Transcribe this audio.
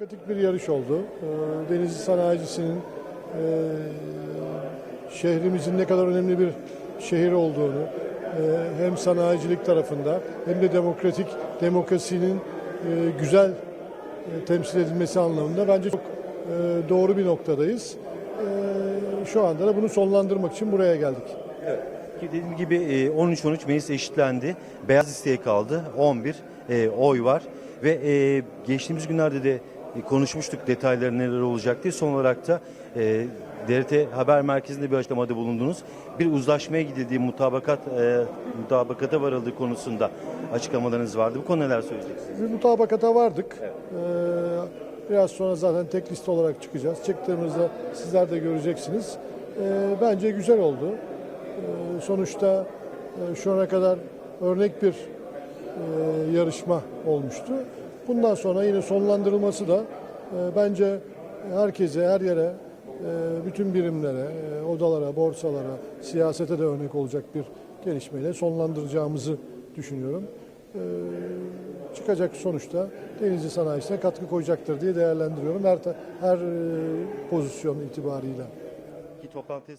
Demokratik bir yarış oldu. Ee, Denizli Sanayicisi'nin e, şehrimizin ne kadar önemli bir şehir olduğunu e, hem sanayicilik tarafında hem de demokratik demokrasinin e, güzel temsil edilmesi anlamında bence çok doğru bir noktadayız. Şu anda da bunu sonlandırmak için buraya geldik. Ki dediğim gibi e, 13-13 meclis eşitlendi. Beyaz listeye kaldı. 11 e, oy var. Ve geçtiğimiz günlerde de konuşmuştuk detayları neler olacak diye. Son olarak da e, DRT Haber Merkezi'nde bir açıklamada bulundunuz. Bir uzlaşmaya gidildiği mutabakat e, mutabakata varıldığı konusunda açıklamalarınız vardı. Bu konu neler söyleyeceksiniz? Bir mutabakata vardık. Ee, Biraz sonra zaten tek liste olarak çıkacağız. Çıktığımızda sizler de göreceksiniz. Ee, Bence güzel oldu. Ee, Sonuçta e, şu ana kadar örnek bir e, yarışma olmuştu. Bundan sonra yine sonlandırılması da e, bence herkese, her yere, e, bütün birimlere, e, odalara, borsalara, siyasete de örnek olacak bir gelişmeyle sonlandıracağımızı düşünüyorum. Ee, çıkacak sonuçta Denizli sanayisine katkı koyacaktır diye değerlendiriyorum her, her e, pozisyon itibarıyla. Ki toplantı